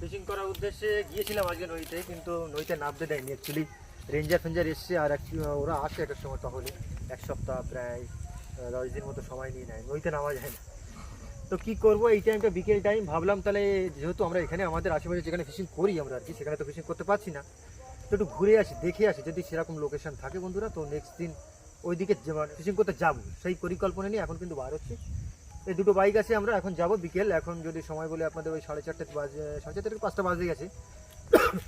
Fishing করার উদ্দেশ্যে গিয়েছিলাম আজকে নদীতে, কিন্তু নদীতে নামতে দেয়নি অ্যাকচুয়ালি রেঞ্জার ফেঞ্জার এসছে আর ওরা আসে একটা সময় তাহলে এক সপ্তাহ প্রায় দশ দিন মতো সময় নিয়ে নেয়, নদীতে নামা যায় না। তো কি করব, এই টাইমটা বিকেল টাইম ভাবলাম তাহলে যেহেতু আমরা এখানে, আমাদের আশেপাশে যেখানে ফিশিং করি আমরা আর কি, সেখানে তো ফিশিং করতে পারছি না। তো একটু ঘুরে আসি, দেখে আসি, যদি সেরকম লোকেশন থাকে বন্ধুরা, তো নেক্সট দিন ওইদিকে ফিশিং করতে যাব, সেই পরিকল্পনা নিয়ে এখন কিন্তু বার হচ্ছে। এই দুটো বাইক আছে আমরা এখন যাব বিকেল। এখন যদি সময় বলে আপনাদের ওই সাড়ে চারটে বাজে সাড়ে চারটে থেকে পাঁচটা বাজে গেছে।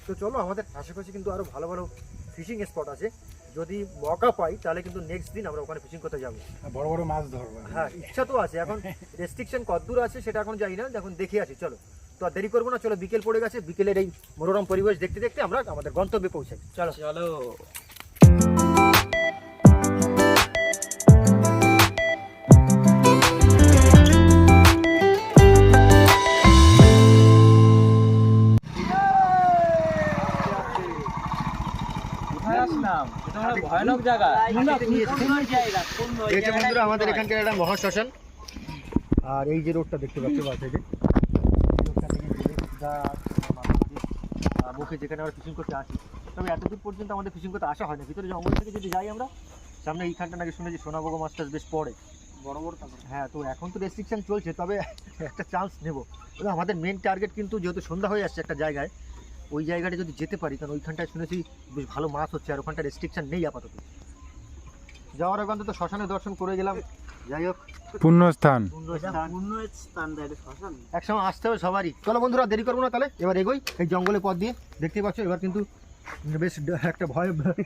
তো চলো আমাদের আশেপাশে কিন্তু আরও ভালো ভালো ফিশিং স্পট আছে। যদি মকা পাই তাহলে কিন্তু নেক্সট দিন আমরা ওখানে ফিশিং করতে যাব। বড় বড় মাছ ধরবো। হ্যাঁ ইচ্ছা তো আছে। এখন রেস্ট্রিকশন কতদূর আছে সেটা এখন জানি না। এখন দেখে আছি চলো। তো আর দেরি করব না চলো বিকেল পড়ে গেছে। বিকেলের এই মনোরম পরিবেশ দেখতে দেখতে আমরা আমাদের গন্তব্যে পৌঁছাই। চলো। চলো। ভয়ানক জায়গা। এই বন্ধুরা আমাদের এখানকার একটা মহাশ্মশান। আর এই যে রোডটা দেখতে পাচ্ছি বাস থেকে মুখে যেখানে আমরা ফিশিং করতে আসি। তবে এতদূর পর্যন্ত আমাদের ফিশিং করতে আসা হয় না ভিতরে জঙ্গল থেকে যদি যাই আমরা সামনে এইখানটা নাকি শুনেছি সোনাবগো মাছ টাছ বেশ পড়ে। বড় বড় হ্যাঁ তো এখন তো রেস্ট্রিকশন চলছে তবে একটা চান্স নেব। তবে আমাদের মেন টার্গেট কিন্তু যেহেতু সন্ধ্যা হয়ে আসছে একটা জায়গায় ওই জায়গাটা যদি যেতে পারি কারণ ওইখানটায় শুনেছি বেশ ভালো মাছ হচ্ছে আর ওখানটা রেস্ট্রিকশন নেই আপাতত। যাওয়ার আগে অন্তত শ্মশানে দর্শন করে গেলাম। যাই হোক। পুণ্যস্থান। একসময় আসতে হবে সবারই। চলো বন্ধুরা দেরি করব না তাহলে। এবার এগোই এই জঙ্গলের পথ দিয়ে। দেখতে পাচ্ছ এবার কিন্তু বেশ একটা ভয় ভয়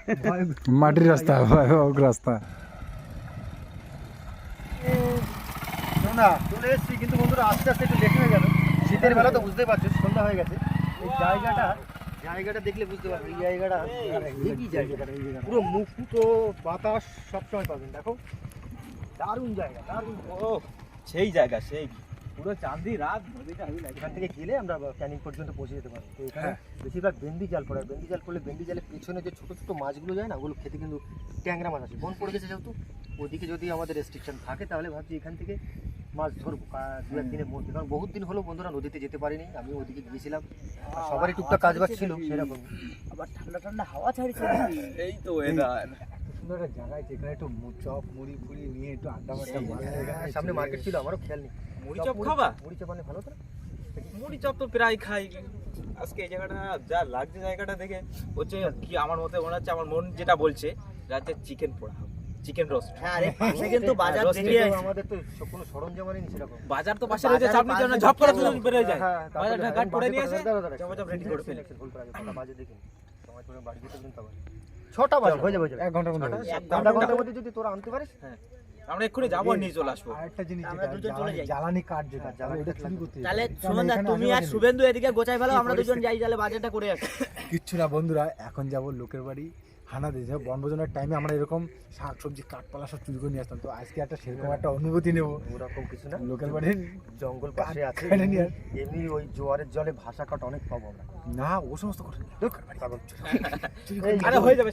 মাটির রাস্তা ভয়াবহ রাস্তা। না চলে এসেছি কিন্তু বন্ধুরা আস্তে আস্তে একটু লেট হয়ে গেল। শীতের বেলা তো বুঝতেই পারছ সন্ধ্যা হয়ে গেছে। এই জায়গাটা জায়গাটা দেখলে বুঝতে পারবে এই জায়গাটা জায়গাটা। পুরো মুক্ত বাতাস সবসময় পাবেন দেখো। দারুণ জায়গা দারুণ। ও সেই জায়গা সেই। পুরো চাঁদি রাত নদীটা এখান থেকে গেলে আমরা ক্যানিং পর্যন্ত পৌঁছে যেতে পারি তো এখানে হ্যাঁ। বেশিরভাগ বেন্দি জাল পড়ে বেন্দি জাল পড়লে বেন্দি জালের পেছনে যে ছোটো ছোটো মাছগুলো যায় না ওগুলো খেতে কিন্তু ট্যাংরা মাছ আছে। বন পড়ে গেছে যেহেতু ওদিকে যদি আমাদের রেস্ট্রিকশন থাকে তাহলে ভাবছি এখান থেকে মাছ ধরবো কা- দু একদিনের মধ্যে। কারণ বহুত দিন হলো বন্ধুরা নদীতে যেতে পারিনি আমি ওদিকে গিয়েছিলাম। আর সবারই টুকটাক কাজ বাজ ছিল সেরকম। আবার ঠান্ডা ঠান্ডা হাওয়া ছাড়ছে এই তো ওয়েদার সুন্দর একটা জায়গায় যেখানে একটু চপ মুড়ি ফুড়ি নিয়ে একটু আড্ডা মাড্ডা মারা সামনে মার্কেট ছিল আমারও খেয়াল নেই। মুড়ি চপ খাবা? মুড়ি চপ মানে ভালো তো মুড়ি চপ তো প্রায় খাই। আজকে এই জায়গাটা যা লাগছে জায়গাটা দেখে হচ্ছে কি আমার মতে মনে হচ্ছে আমার মন যেটা বলছে রাতে চিকেন পোড়া চিকেন রোস্ট হ্যাঁ আরে পাশে কিন্তু বাজার কিন্তু আমাদের তো কোনো সরঞ্জাম নেই সেরকম। বাজার তো পাশে রয়েছে চাপনি জন্য ঝপ করে তুলে বের হয়ে যায়। হ্যাঁ, বাজার ঢাকাট করে নিয়ে আসে জমা রেডি করে ফেলে ভুল করে আগে, বাজে দেখি। সময় করে বাড়ি যেতে কিন্তু আবার। ছটা বাজে হয়ে যাবে এক ঘণ্টার মধ্যে ঘণ্টার মধ্যে যদি তোরা আনতে পারিস? আমরা এক্ষুনি যাব আর নিয়ে চলে আসব। আরেকটা জিনিস আমরা দুজন চলে যাই। জ্বালানি কাঠ যেটা হ্যাঁ, জ্বালানি ওটা চুরি করতে তাহলে তুমি আর শুভেন্দু এদিকে গোছাই ফেলো আমরা দুজন যাই তাহলে। বাজারটা করে আসি কিচ্ছু না বন্ধুরা এখন যাব লোকের বাড়ি। হানা দিয়ে বনভোজনের টাইমে আমরা এরকম শাক সবজি কাঠপালা সব চুরি করে নিয়ে আসতাম। তো আজকে একটা সেরকম একটা অনুভূতি নেব। ওরকম কিছু না। লোকের বাড়ির জঙ্গল পাশে আছে। এমনি ওই জোয়ারের জলে ভাষা কাট অনেক পাবো আমরা। না ও সমস্ত আরে হ্যাঁ, হয়ে যাবে।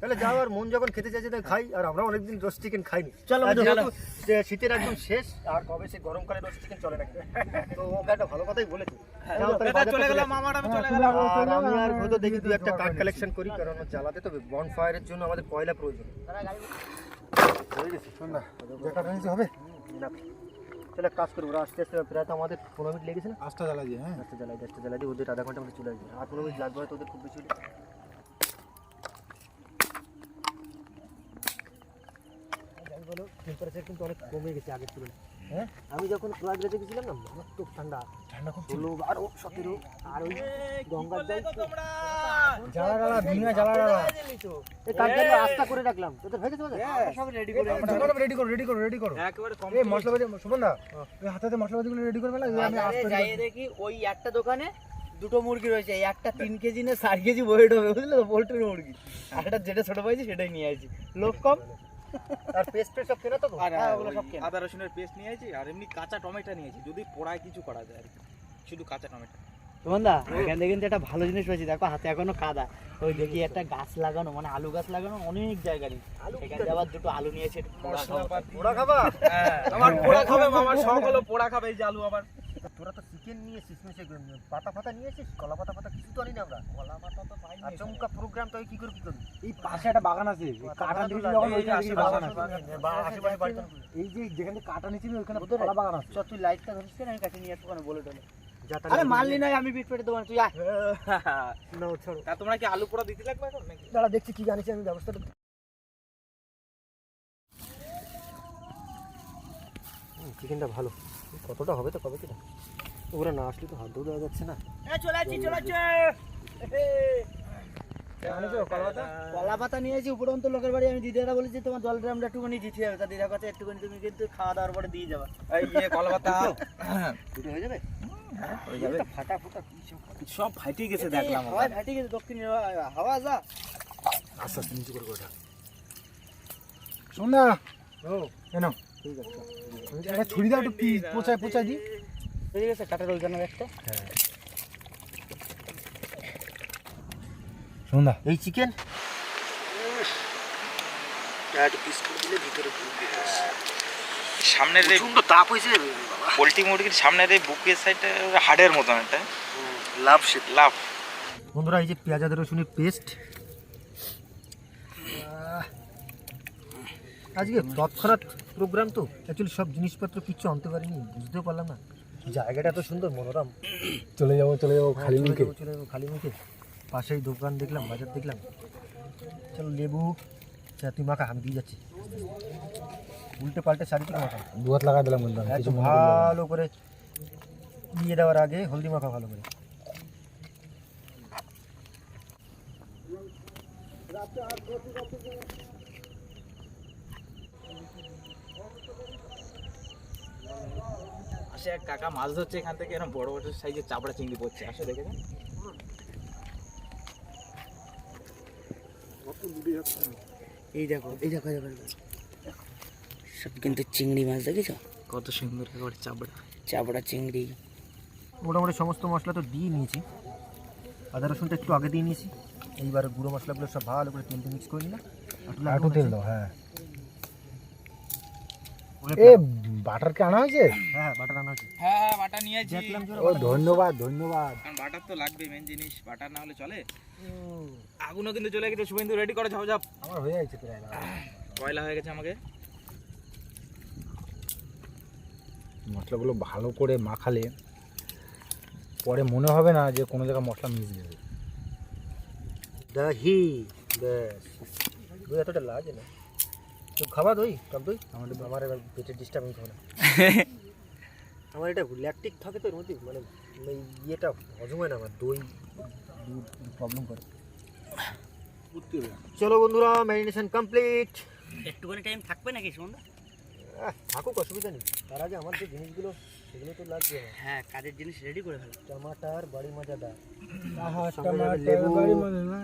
তাহলে যাও আর মন যখন খেতে চাইছে তাই খাই আর আমরা অনেকদিন রোস্ট চিকেন খাইনি। চলো। শীতের একদম শেষ আর কবে সে গরমকালে রোস্ট চিকেন চলে নাকি? তো ওকে একটা ভালো কথাই বলেছে। চলে গেলাম। আমি চলে হ্যাঁ, গেলাম। আর আমি আর হয়তো দেখি দু একটা কাঠ কালেকশন করি কারণ জ্বালাতে তো বন ফায়ারের জন্য আমাদের কয়লা প্রয়োজন। হয়ে গেছে শোন না যেটা হবে। না তাহলে কাজ করি ওরা আস্তে আস্তে প্রায় তো আমাদের পনেরো মিনিট লেগেছে না? আস্তা জ্বালা দিয়ে হ্যাঁ। দশটা জ্বালাই দশটা জ্বালাই দিয়ে ওদের আধা ঘণ্টা মধ্যে চলে আসবে আর পনেরো মিনিট লাগবে হয়তো ওদের খুব বেশি বলো টেম্পারেচার কিন্তু অনেক কমে গেছে আগের তুলনায়। হ্যাঁ? আমি যখন প্রয়াগরাজে গেছিলাম না মারাত্মক ঠান্ডা। ঠান্ডা খুব ছিল। ষোলো বারো সতেরো আর ওই গঙ্গার জল জ্বালা জ্বালা দুনিয়া জ্বালা জ্বালা এই তার জন্য রাস্তা করে রাখলাম। তোদের হয়ে গেছে সব রেডি করে রেডি করো রেডি করো রেডি করো। একেবারে কম এই মশলাপাতি সুমন দা ওই হাতে মশলাপাতিগুলো রেডি করে ফেলা আমি বাজারে যাই দেখি ওই একটা দোকানে দুটো মুরগি রয়েছে। একটা তিন কেজি না চার কেজি ওয়েট হবে বুঝলে? তো পোল্ট্রির মুরগি। আর একটা যেটা ছোট পাইছি সেটাই নিয়ে আসি লোক কম? আর পেস্ট সব কেনা তো? আর হ্যাঁ, ওগুলো সব কেনা। আদা রসুনের পেস্ট নিয়েছি আর এমনি কাঁচা টমেটো নিয়েছি যদি পোড়ায় কিছু করা যায় আর কি। শুধু কাঁচা টমেটো। এখান থেকে কিন্তু একটা ভালো জিনিস পেয়েছি। দেখো হাতে এখনও কাদা। ওই দেখি একটা গাছ লাগানো মানে আলু গাছ লাগানো অনেক জায়গা নেই। এখান আবার দুটো আলু নিয়েছে পোড়া খাব। ওরা খাবা আমার পোড়া খাবে আমার হলো পোড়া খাবে এই যে আলু আবার তা তোরা তো চিকেন নিয়েছিস না সে পাতা ফাতা নিয়েছিস কলা পাতা ফাতা কিছু তো আনি না আমরা। কলা পাতা তো আচমকা প্রোগ্রাম তো কি করে কি করবি? এই পাশে একটা বাগান আছে কাটা যখন? দেখি বাগান আছে। বা আশেপাশে বাড়ি এই যে যেখানে কাটা ওইখানে ওদের- কলা বাগান আছে। চ তুই লাইটটা ধরিস কেন? আমি কাছে নিয়ে আসব কেন বলে টলে যা আরে মারলি নাই আমি পিট পেটে দোকান তুই আয়। নাও ছাড়ো। তা তোমরা কি আলু পোড়া দিতে লাগবে এখন নাকি? দাঁড়া দেখছি কি জানিস আমি ব্যবস্থাটা চিকেনটা ভালো। কতটা হবে তো কবে কিনা? ওরা না আসলে তো হাত ধরে দেওয়া যাচ্ছে না। চলে আসছি চলে আসছি কলা পাতা? নিয়েছি উপরন্ত লোকের বাড়ি আমি দিদিরা বলেছি তোমার জল ড্রামটা একটুখানি দিতে হবে। তা কাছে একটুখানি তুমি কিন্তু খাওয়া দাওয়ার পরে দিয়ে যাবা। এই ইয়ে কলপাতা দুটো হয়ে যাবে? হয়ে যাবে। এটা ফাটা ফুটা সব গেছে দেখলাম গেছে দক্ষিণ হাওয়া যা। আস্তে আস্তে নিচে করে ওঠা। শোন না। ও। কেন ঠিক আছে। একটা ছুরি দাও একটু পিস পোচায় পোচায় দি ঠিক আছে একটা। না এই চিকেন একটু পিস করে দিলে ভিতরে সামনের সুন্দর তাপ হয়েছে পোলট্রি মুরগির সামনের এই বুকের সাইডটা হাড়ের মতন একটা। লাভ লাভ। বন্ধুরা এই যে পেঁয়াজ আদা রসুনের পেস্ট আজকে তৎক্ষণাৎ প্রোগ্রাম তো। অ্যাকচুয়ালি সব জিনিসপত্র কিচ্ছু আনতে পারিনি বুঝতেও পারলাম না। জায়গাটা তো সুন্দর মনোরম। চলে যাব চলে যাব খালি মুখে। চলে যাব খালি মুখে। পাশেই দোকান দেখলাম বাজার দেখলাম। চলো লেবু তুই মাখা আমি দিয়ে যাচ্ছি। উল্টে পাল্টে চারিদিকে মাখা। দু হাত লাগা দিলাম বললাম না। ভালো করে দিয়ে দেওয়ার আগে হলদি মাখা ভালো করে। আসে এক কাকা মাছ ধরছে এখান থেকে এরকম বড় বড় সাইজের চাপড়া চিংড়ি পড়ছে আসে দেখে যান। এই দেখো এই দেখো এই সব কিন্তু চিংড়ি মাছ দেখেছ? কত সুন্দর একেবারে চাপড়া। চাপড়া চিংড়ি। মোটামুটি সমস্ত মশলা তো দিয়ে নিয়েছি। আদা রসুনটা একটু আগে দিয়ে নিয়েছি। এইবার গুঁড়ো মশলাগুলো সব ভালো করে তেলটা মিক্স করে নিলাম। লবণ তেল দাও হ্যাঁ। এ বাটার কে আনা হয়েছে? হ্যাঁ বাটার আনা হয়েছে। হ্যাঁ হ্যাঁ বাটা নিয়েছি দেখলাম ও ধন্যবাদ ধন্যবাদ। কারণ বাটার তো লাগবে মেন জিনিস। বাটার না হলে চলে। আগুনও কিন্তু চলে গেছে। শুভেন্দু রেডি করে ঝাপ যাও আমার হয়ে যাচ্ছে প্রায় কয়লা হয়ে গেছে আমাকে? মশলাগুলো ভালো করে মাখালে পরে মনে হবে না যে কোনো জায়গায় মশলা মিস যাবে। দহি ব্যাস। এতটা লাগে না। তো খাবা দই টক দই আমার আমার এবার পেটের ডিস্টার্ব আমি খাব আমার এটা ল্যাকটিক থাকে তো এর মধ্যে মানে এই ইয়েটা হজম হয় না আমার দই প্রবলেম করে চলো বন্ধুরা ম্যারিনেশন কমপ্লিট একটুখানি টাইম থাকবে নাকি সন্ধ্যা থাকুক অসুবিধা নেই। তার আগে আমার যে জিনিসগুলো সেগুলো তো লাগবে হ্যাঁ কাজের জিনিস রেডি করে ফেলো। টমাটার বাড়ি মজাদার। মানে।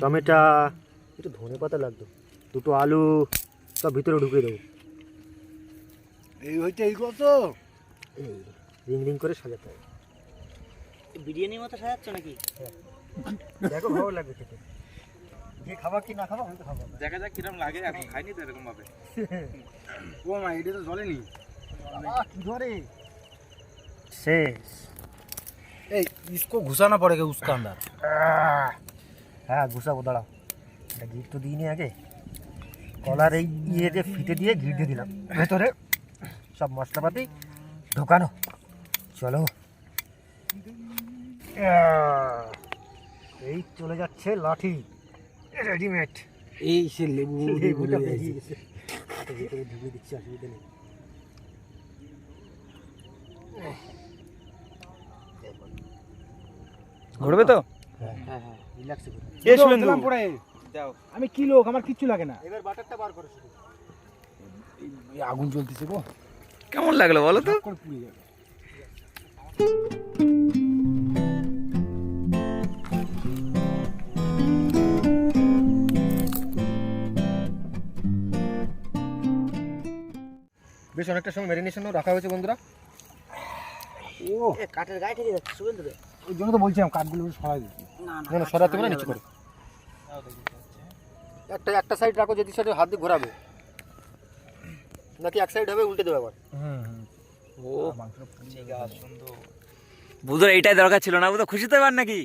টমেটা একটু ধনে পাতা লাগতো। দুটো আলু সব ভিতরে ঢুকিয়ে দেবো এই হচ্ছে এই কত এই রিং রিং করে সাজাতে হবে বিরিয়ানির মতো সাজাচ্ছ নাকি দেখো ভালো লাগবে খেতে যে খাবার কি না খাবো আমি তো খাবো না। দেখা যাক কিরম লাগে এখন খাইনি তো এরকম ভাবে ও মা এটা তো জলেনি আহ, কি ধরে শেষ এই इसको घुसाना पड़ेगा उसका अंदर আহ, হ্যাঁ ঘুষাবো দাঁড়াও এটা ঘিট তো দিইনি আগে কলার এই ইয়ে দিয়ে ফিতে দিয়ে ঘিট দিয়ে দিলাম। ভেতরে সব মশলাপাতি ঢোকানো। চলো। এই চলে যাচ্ছে লাঠি। রেডিমেড এই সে লেবু লেবুটা বেরিয়ে গেছে। ভেতরে দিচ্ছি অসুবিধা নেই। ঘুরবে তো? হ্যাঁ হ্যাঁ রিল্যাক্সে করো আমি কি লোক? আমার কিচ্ছু লাগে না। এবার বাটারটা বার করো শুধু। এই আগুন জ্বলতেছে গো। কেমন লাগল বলো তো? পুড়ে যাবে। বেশ অনেকটা সময় ম্যারিনেশনও রাখা হয়েছে বন্ধুরা। ও কাঠের গায়ে থেকে যাচ্ছে শুভেন্দু ওই জন্য তো বলছিলাম কাঠগুলো সরাই দিচ্ছি না না না সরাতে হবে না নিচে করে। একটা একটা সাইড রাখো যদি সাইডে হাত দিয়ে ঘোরাবে। নাকি এক সাইড হবে উল্টে দেবে আবার। হুম হুম। বুধর এইটাই দরকার ছিল না? বুধ খুশি তো এবার নাকি?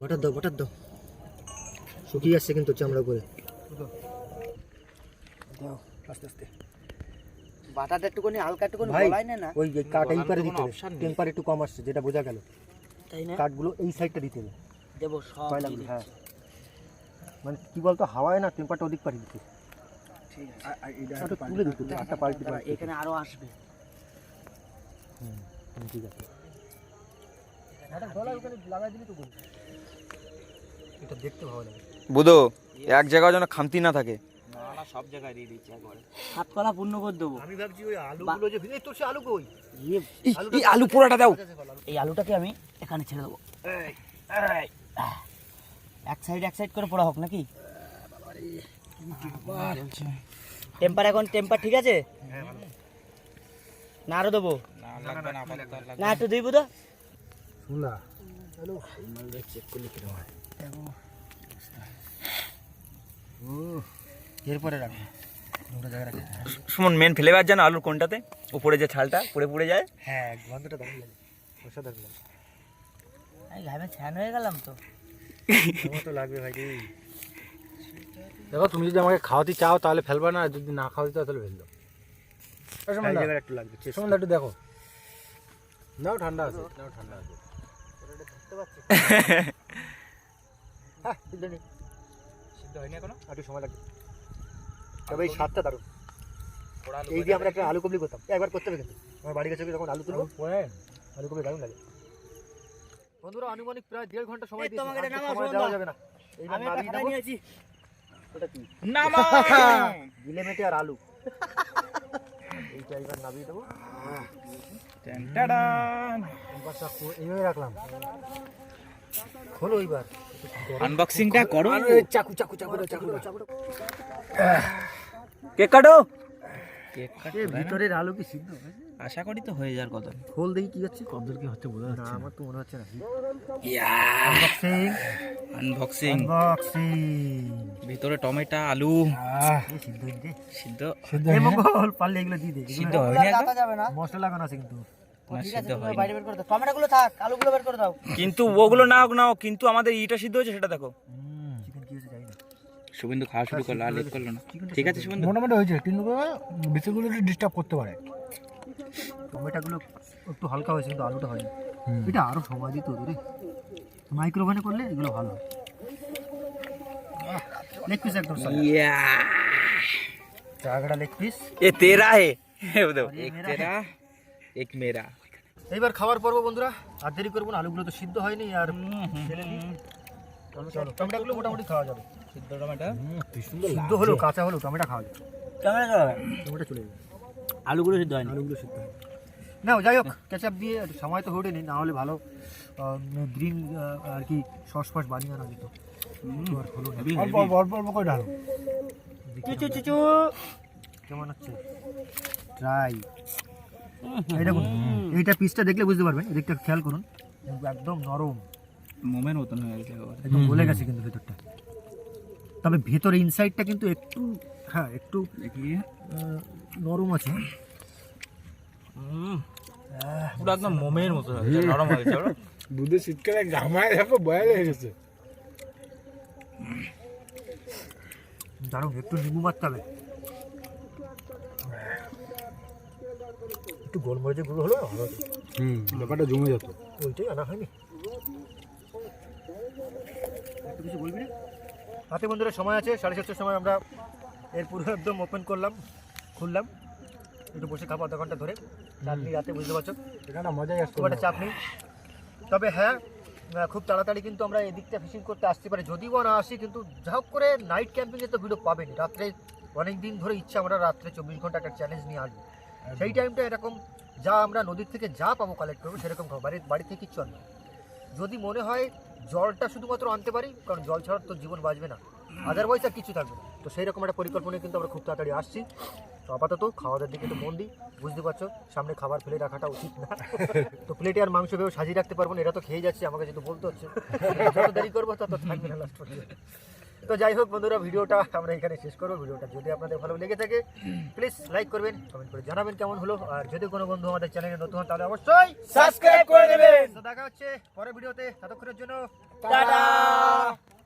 বটার দাও বটার দাও। শুকিয়ে যাচ্ছে কিন্তু চামড়া করে দাও আস্তে আস্তে। বাটাটা একটুখানি হালকা একটুখানি ভাই গলায় না না। ওই যে কাঠ এই পারে দিতে টেম্পার একটু কম আসছে যেটা বোঝা গেল। তাই না? কাঠগুলো এই সাইডটা দিতে হবে। দেবো সব। হ্যাঁ। মানে কি বলতো হাওয়ায় না টেম্পারটা অধিক পারি দিতে ঠিক আছে তুলে দিতে একটা পাল্টি এখানে আরও আসবে হুম, ঠিক আছে একটা গলা ওখানে লাগাই দিলে তো বলি এটা দেখতে ভালো লাগে বুধো এক জায়গায় যেন খামতি না থাকে না না সব জায়গায় দিয়ে দিচ্ছি একবারে হাত কলা পূর্ণ করে দেবো আমি ভাবছি ওই আলুগুলো যে ভিজে তোর সে আলু কই ইয়ে, এই আলু পোড়াটা দাও এই আলুটাকে আমি এখানে ছেড়ে দেবো এক সাইড এক সাইড করে পড়া হোক নাকি? টেম্পার এখন টেম্পার ঠিক আছে? না আরও দেবো? না একটু দিব। তো এরপরে রাখব। সুমন মেন ফ্লেভার জানো আলুর কোনটাতে? উপরে যে ছালটা পুড়ে পুড়ে যায়? হ্যাঁ গন্ধটা দারুণ লাগে। অসাধারণ লাগে আমি ঘামে ফ্যান হয়ে গেলাম তো। তো লাগবে ভাই দেখো তুমি যদি আমাকে খাওয়াতে চাও তাহলে ফেলবা না যদি না খাওয়াতে চাও তাহলে জায়গায় একটু লাগবে একটু দেখো। নাও ঠান্ডা আছে নাও ঠান্ডা আছে। হ্যাঁ সিদ্ধ হয়নি এখনও? একটু সময় লাগবে। তবে এই স্বাদটা দারুণ। এই দিয়ে আমরা একটা আলু কবলি করতাম একবার করতে হবে কিন্তু। আমার বাড়ি গেছে যখন আলু তুলবো আলু কবলি দারুণ লাগে। বন্ধুরা আনুমানিক প্রায় দেড় ঘণ্টা সময় এই তো দিয়েছি। আমাকে আর এটা তো নামাও, সময় দেওয়া যাবে না। এইবার আমি নিয়েছি। ওটা কি? নামা! গিলে মেটে আর আলু। এইটা এবার নামিয়ে দেবো। এইভাবে রাখলাম। খোলো এইবার। আনবক্সিংটা করো। চাকু চাকু চাকু চাকু। কেক কাটো! কেক এ ভিতরের আলু কি সিদ্ধ হয়েছে? আশা করি তো হয়ে যাওয়ার কথা। খোল দেখি কি হচ্ছে কদ্দূর কি হচ্ছে বোঝা যাচ্ছে আমার তো মনে হচ্ছে না। আনবক্সিং আনবক্সিং ভিতরে টমেটো আলু। সিদ্ধ সিদ্ধ সিদ্ধ এই মঙ্গল পারলে এগুলো দিয়ে দে। সিদ্ধ হয়নি যাবে না। মশলা লাগানো আছে কিন্তু। ও, না, ঠিক আছে সিদ্ধ তুমি হয়নি। বাইরে বের করে দাও। টমেটোগুলো থাক আলুগুলো বের করে দাও। কিন্তু ওগুলো না হোক না হোক, কিন্তু আমাদের ইটা সিদ্ধ হয়েছে সেটা দেখো। চিকেন কি হয়েছে জানি না। শুভেন্দু খাওয়া শুরু করল আর লেট করল না। ঠিক আছে শুভেন্দু। মোটামুটি হয়েছে কিন্তু বেশিগুলো একটু ডিস্টার্ব করতে পারে। টমেটোগুলো একটু হালকা হয়েছে কিন্তু আলুটা হয়নি। এটা আরও সময় দিত রে। মাইক্রোওভেনে করলে এগুলো ভালো। হয় লেগ পিস একদম এক তেরা এক মেরা। এইবার খাওয়ার পর্ব বন্ধুরা আর দেরি করব না আলুগুলো তো সিদ্ধ হয়নি আর টমেটোগুলো মোটামুটি খাওয়া যাবে। সিদ্ধ টমেটো? সিদ্ধ হলো কাঁচা হলো টমেটো খাওয়া যাবে। টমেটো চলে যাবে। আলুগুলো সিদ্ধ হয়নি। আলুগুলো সিদ্ধ হয় না যাই হোক কেচাপ দিয়ে সময় তো হটেনি না হলে ভালো গ্রিন আর কি সস ফস বানিয়ে আনা যেত। অল্প অল্প করে ঢালো। চুচু চুচু। কেমন হচ্ছে ট্রাই দেখুন এইটা পিসটা দেখলে বুঝতে পারবেন এদিকটা খেয়াল করুন। একদম নরম। মোমের মতন হয়ে গেছে একদম গলে গেছে কিন্তু ভেতরটা। তবে ভেতরে ইনসাইডটা কিন্তু একটু হ্যাঁ একটু নরম আছে। পুরো একদম মোমের মতো নরম দুধে শীতকালে ঘামায় দেখো বয়াল হয়ে গেছে। দারুণ একটু নিম্বু মারতে হবে একটু গোলমরিচের গুঁড়ো হলো। হুম। ব্যাপারটা জমে যেত ওইটাই আনা হয়নি। কিছু বলবি হাতে বন্ধুরা সময় আছে সাড়ে সাতটার সময় আমরা এর পুরো একদম ওপেন করলাম খুললাম। একটু বসে খাব আধা ঘণ্টা ধরে। চাটনি রাতে বুঝতে পারছ। এখানে মজাই আসতো একটা চাপ নেই। তবে হ্যাঁ খুব তাড়াতাড়ি কিন্তু আমরা এদিকটা ফিশিং করতে আসতে পারি। যদিও বা না আসি কিন্তু যা হোক করে নাইট ক্যাম্পিংয়ে তো ভিডিও পাবেনি রাত্রে অনেক দিন ধরে ইচ্ছা আমরা রাত্রে চব্বিশ ঘণ্টা একটা চ্যালেঞ্জ নিয়ে আসব। সেই টাইমটা এরকম যা আমরা নদীর থেকে যা পাবো কালেক্ট করব সেরকম খাব। বাড়ির বাড়ি থেকে কিচ্ছু আনব যদি মনে হয় জলটা শুধুমাত্র আনতে পারি কারণ জল ছাড়া তো জীবন বাঁচবে না। আদারওয়াইজ আর কিছু থাকবে না। তো সেই রকম একটা পরিকল্পনা কিন্তু আমরা খুব তাড়াতাড়ি আসছি। তো আপাতত খাওয়া দাওয়ার দিকে একটু মন দিই। বুঝতে পারছ সামনে খাবার ফেলে রাখাটা উচিত না। তো প্লেটে আর মাংস ভেবে সাজিয়ে রাখতে পারব না। এরা তো খেয়ে যাচ্ছে আমাকে যেহেতু বলতে হচ্ছে। যত দেরি করব তত থাকবে না লাস্ট পর্যন্ত। তো যাই হোক বন্ধুরা ভিডিওটা আমরা এখানে শেষ করব। ভিডিওটা যদি আপনাদের ভালো লেগে থাকে প্লিজ লাইক করবেন কমেন্ট করে জানাবেন কেমন হলো। আর যদি কোনো বন্ধু আমাদের চ্যানেলে নতুন হন তাহলে অবশ্যই সাবস্ক্রাইব করে দেবেন। তো দেখা হচ্ছে পরের ভিডিওতে। ততক্ষণের জন্য টাটা।